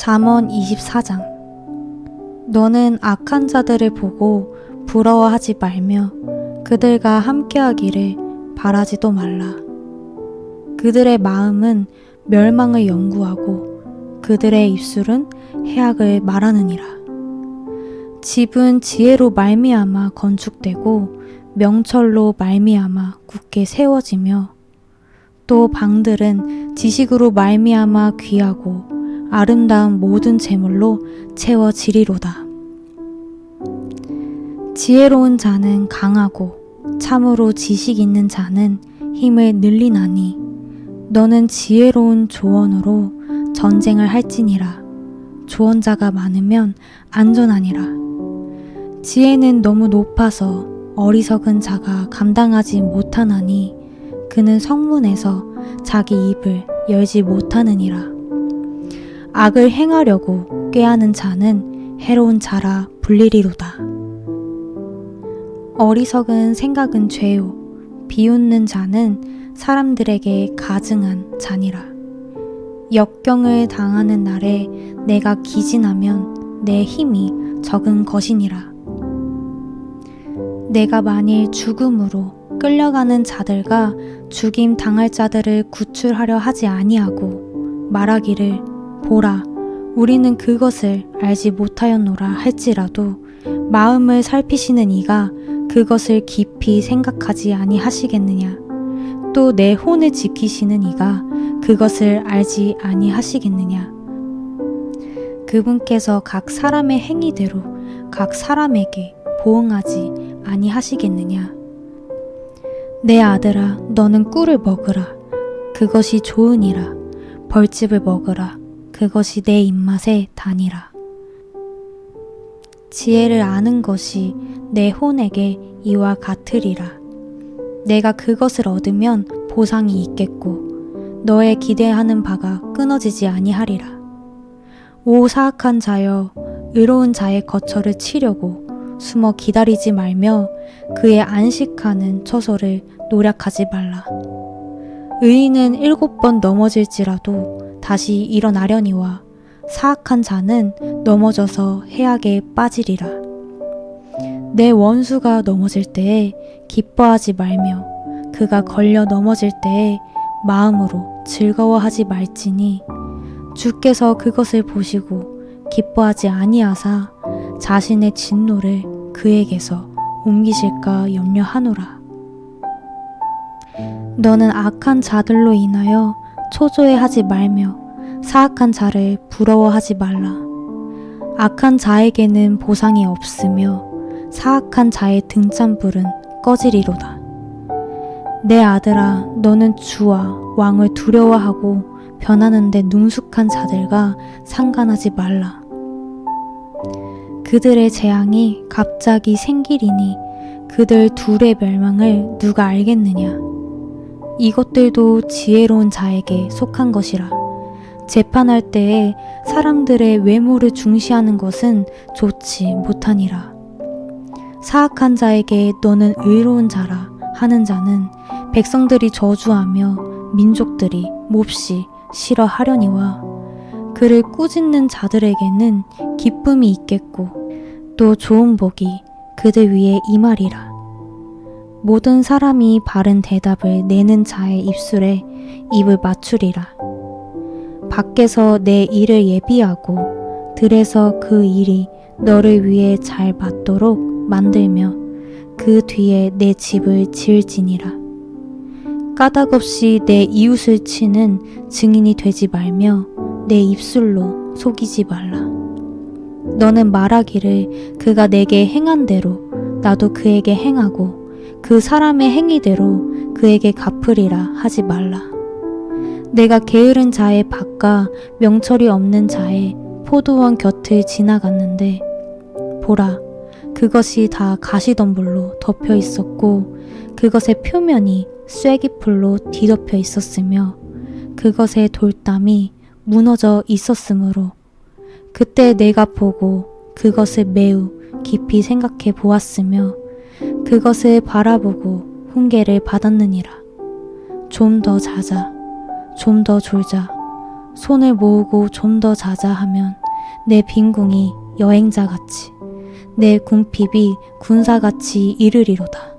잠언 24장 너는 악한 자들을 보고 부러워하지 말며 그들과 함께하기를 바라지도 말라. 그들의 마음은 멸망을 연구하고 그들의 입술은 해악을 말하느니라. 집은 지혜로 말미암아 건축되고 명철로 말미암아 굳게 세워지며 또 방들은 지식으로 말미암아 귀하고 아름다운 모든 재물로 채워지리로다. 지혜로운 자는 강하고 참으로 지식 있는 자는 힘을 늘리나니 너는 지혜로운 조언으로 전쟁을 할지니라. 조언자가 많으면 안전하니라. 지혜는 너무 높아서 어리석은 자가 감당하지 못하나니 그는 성문에서 자기 입을 열지 못하느니라 악을 행하려고 꾀하는 자는 해로운 자라 불리리로다. 어리석은 생각은 죄요. 비웃는 자는 사람들에게 가증한 자니라. 역경을 당하는 날에 내가 기진하면 내 힘이 적은 것이니라. 내가 만일 죽음으로 끌려가는 자들과 죽임 당할 자들을 구출하려 하지 아니하고 말하기를 보라 우리는 그것을 알지 못하였노라 할지라도 마음을 살피시는 이가 그것을 깊이 생각하지 아니하시겠느냐? 또 내 혼을 지키시는 이가 그것을 알지 아니하시겠느냐? 그분께서 각 사람의 행위대로 각 사람에게 보응하지 아니하시겠느냐? 내 아들아 너는 꿀을 먹으라. 그것이 좋으니라. 벌집을 먹으라 그것이 내 입맛에 다니라. 지혜를 아는 것이 내 혼에게 이와 같으리라. 내가 그것을 얻으면 보상이 있겠고 너의 기대하는 바가 끊어지지 아니하리라. 오 사악한 자여 의로운 자의 거처를 치려고 숨어 기다리지 말며 그의 안식하는 처소를 노력하지 말라. 의인은 일곱 번 넘어질지라도 다시 일어나려니와 사악한 자는 넘어져서 해악에 빠지리라. 내 원수가 넘어질 때에 기뻐하지 말며 그가 걸려 넘어질 때에 마음으로 즐거워하지 말지니 주께서 그것을 보시고 기뻐하지 아니하사 자신의 진노를 그에게서 옮기실까 염려하노라. 너는 악한 자들로 인하여 초조해하지 말며 사악한 자를 부러워하지 말라. 악한 자에게는 보상이 없으며 사악한 자의 등잔불은 꺼지리로다. 내 아들아, 너는 주와 왕을 두려워하고 변하는데 능숙한 자들과 상관하지 말라. 그들의 재앙이 갑자기 생기리니 그들 둘의 멸망을 누가 알겠느냐? 이것들도 지혜로운 자에게 속한 것이라. 재판할 때에 사람들의 외모를 중시하는 것은 좋지 못하니라. 사악한 자에게 너는 의로운 자라 하는 자는 백성들이 저주하며 민족들이 몹시 싫어하려니와 그를 꾸짖는 자들에게는 기쁨이 있겠고 또 좋은 복이 그들 위에 임하리라. 모든 사람이 바른 대답을 내는 자의 입술에 입을 맞추리라. 밖에서 내 일을 예비하고 들에서 그 일이 너를 위해 잘 맞도록 만들며 그 뒤에 내 집을 지을지니라. 까닭없이 내 이웃을 치는 증인이 되지 말며 내 입술로 속이지 말라. 너는 말하기를 그가 내게 행한 대로 나도 그에게 행하고 그 사람의 행위대로 그에게 갚으리라 하지 말라. 내가 게으른 자의 밭과 명철이 없는 자의 포도원 곁을 지나갔는데 보라 그것이 다 가시덤불로 덮여 있었고 그것의 표면이 쐐기풀로 뒤덮여 있었으며 그것의 돌담이 무너져 있었으므로 그때 내가 보고 그것을 매우 깊이 생각해 보았으며 그것을 바라보고 훈계를 받았느니라. 좀 더 자자, 좀 더 졸자, 손을 모으고 좀 더 자자 하면 내 빈궁이 여행자같이 내 궁핍이 군사같이 이르리로다.